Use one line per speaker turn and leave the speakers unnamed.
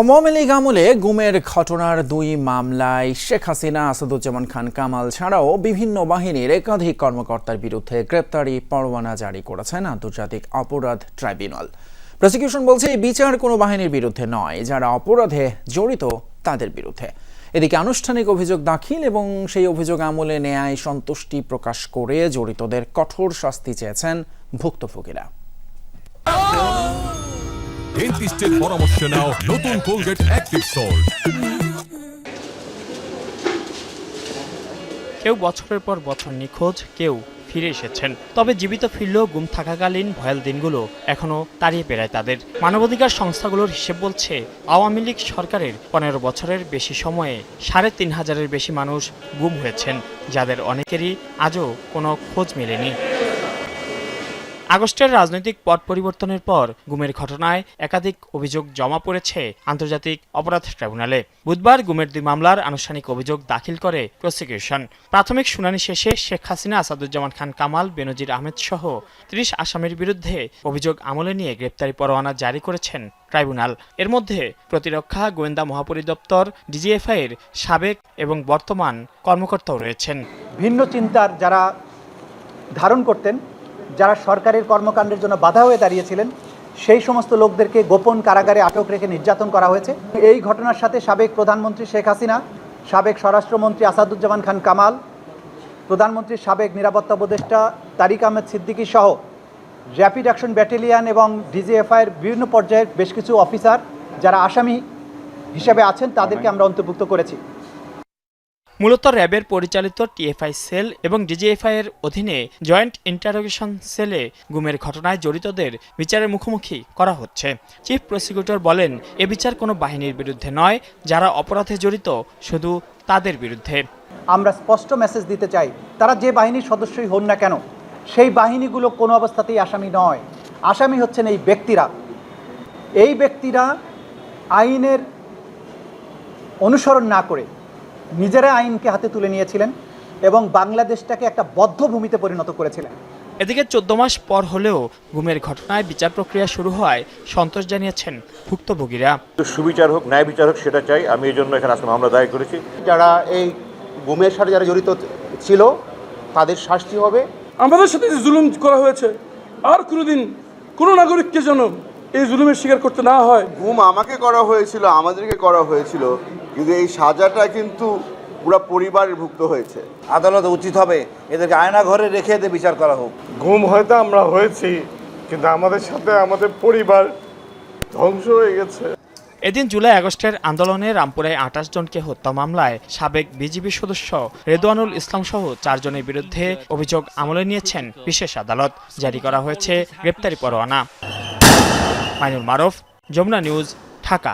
আওয়ামী লীগ আমলে গুমের ঘটনার দুই মামলায় শেখ হাসিনা, আসাদুজ্জামান খান, কামাল ছাড়াও বিভিন্ন বাহিনীর একাধিক কর্মকর্তার বিরুদ্ধে গ্রেপ্তারি পরোয়ানা জারি করেছেন আন্তর্জাতিক অপরাধ ট্রাইব্যুনাল। প্রসিকিউশন বলছে, এই বিচার কোনো বাহিনীর বিরুদ্ধে নয়, যারা অপরাধে জড়িত তাদের বিরুদ্ধে। এদিকে আনুষ্ঠানিক অভিযোগ দাখিল এবং সেই অভিযোগ আমলে ন্যায় সন্তুষ্টি প্রকাশ করে জড়িতদের কঠোর শাস্তি চেয়েছেন ভুক্তভোগীরা।
ডেন্টিস্টের পরামর্শ নাও, নতুন কোলগেট অ্যাক্টিভ সল্ট
কেউ বছরের পর বছর নিখোঁজ, কেউ ফিরে এসেছেন। তবে জীবিত ফিরলেও গুম থাকাকালীন ভয়াল দিনগুলো এখনও তাড়িয়ে বেড়ায় তাদের। মানবাধিকার সংস্থাগুলোর হিসেব বলছে, আওয়ামী লীগ সরকারের পনেরো বছরের বেশি সময়ে সাড়ে তিন হাজারের বেশি মানুষ গুম হয়েছেন, যাদের অনেকেরই আজও কোনো খোঁজ মেলেনি। আগস্টের রাজনৈতিক পট পরিবর্তনের পর গুমের ঘটনায় একাধিক অভিযোগ জমা পড়েছে আন্তর্জাতিক অপরাধ ট্রাইব্যুনালে। বুধবার গুমের দুই মামলার আনুষ্ঠানিক অভিযোগ দাখিল করে প্রসিকিউশন। প্রাথমিক শুনানি শেষে শেখ হাসিনা আসাদুজ্জামান খান কামাল, বেনজির আহমেদ সহ ত্রিশ আসামির বিরুদ্ধে অভিযোগ আমলে নিয়ে গ্রেপ্তারি পরোয়ানা জারি করেছেন ট্রাইব্যুনাল। এর মধ্যে প্রতিরক্ষা, গোয়েন্দা মহাপরিদপ্তর ডিজিএফআই এর সাবেক এবং বর্তমান কর্মকর্তাও রয়েছেন।
ভিন্ন চিন্তার যারা ধারণ করতেন যারা সরকারের কর্মকাণ্ডের জন্য বাধা হয়ে দাঁড়িয়েছিলেন, সেই সমস্ত লোকদেরকে গোপন কারাগারে আটক রেখে নির্যাতন করা হয়েছে। এই ঘটনার সাথে সাবেক প্রধানমন্ত্রী শেখ হাসিনা, সাবেক স্বরাষ্ট্রমন্ত্রী আসাদুজ্জামান খান কামাল, প্রধানমন্ত্রীর সাবেক নিরাপত্তা উপদেষ্টা তারিক আহমেদ সিদ্দিকী সহ র্যাপিড অ্যাকশন ব্যাটালিয়ান এবং ডিজিএফআইয়ের বিভিন্ন পর্যায়ের বেশ কিছু অফিসার যারা আসামি হিসেবে আছেন, তাদেরকে আমরা অন্তর্ভুক্ত করেছি।
মূলত র্যাবের পরিচালিত টিএফআই সেল এবং ডিজিএফআই এর অধীনে জয়েন্ট ইন্টারোগেশন সেলে গুমের ঘটনায় জড়িতদের বিচারের মুখোমুখি করা হচ্ছে। চিফ প্রসিকিউটর বলেন, এ বিচার কোনো বাহিনীর বিরুদ্ধে নয়, যারা অপরাধে জড়িত শুধু তাদের বিরুদ্ধে।
আমরা স্পষ্ট মেসেজ দিতে চাই, তারা যে বাহিনীর সদস্যই হন না কেন, সেই বাহিনীগুলো কোনো অবস্থাতেই আসামি নয়। আসামি হচ্ছেন এই ব্যক্তিরা। এই ব্যক্তিরা আইনের অনুসরণ না করে নিজেরা আইনকে হাতে তুলে নিয়েছিলেন এবং বাংলাদেশটাকে একটা বদ্ধভূমিতে পরিণত করেছিলেন।
এদিকে চোদ্দ মাস পর হলেও গুমের ঘটনায় বিচার প্রক্রিয়া শুরু হওয়ায় সন্তোষ জানিয়েছেন ভুক্তভোগীরা।
সুবিচার হোক ন্যায় বিচার হোক সেটা চাই। আমি এই জন্য এখানে আজকে মামলা দায়ের করেছি।
যারা এই গুমের সাথে যারা জড়িত ছিল তাদের শাস্তি হবে।
আমাদের সাথে যে জুলুম করা হয়েছে আর কোনোদিন কোনো নাগরিককে যেন এই জুলুমের শিকার করতে না হয়।
ঘুম আমাকে করা হয়েছিল আমাদেরকে করা হয়েছিল। কিন্তু এই সাজাটা কিন্তু পুরো পরিবারের ভুক্ত হয়েছে।
আদালত উচিত হবে এদেরকে আয়না ঘরে রেখে এদের বিচার করা হোক।
ঘুম হয়তো আমরা হয়েছি কিন্তু আমাদের সাথে আমাদের পরিবার ধ্বংস হয়ে গেছে।
এদিন জুলাই আগস্টের আন্দোলনে রামপুরায় আঠাশ জনকে হত্যা মামলায় সাবেক বিজিবি সদস্য রেদওয়ানুল ইসলাম সহ চারজনের বিরুদ্ধে অভিযোগ আমলে নিয়েছেন বিশেষ আদালত। জারি করা হয়েছে গ্রেপ্তারি পরোয়ানা। মাইনুল মারুফ যমুনা নিউজ ঢাকা।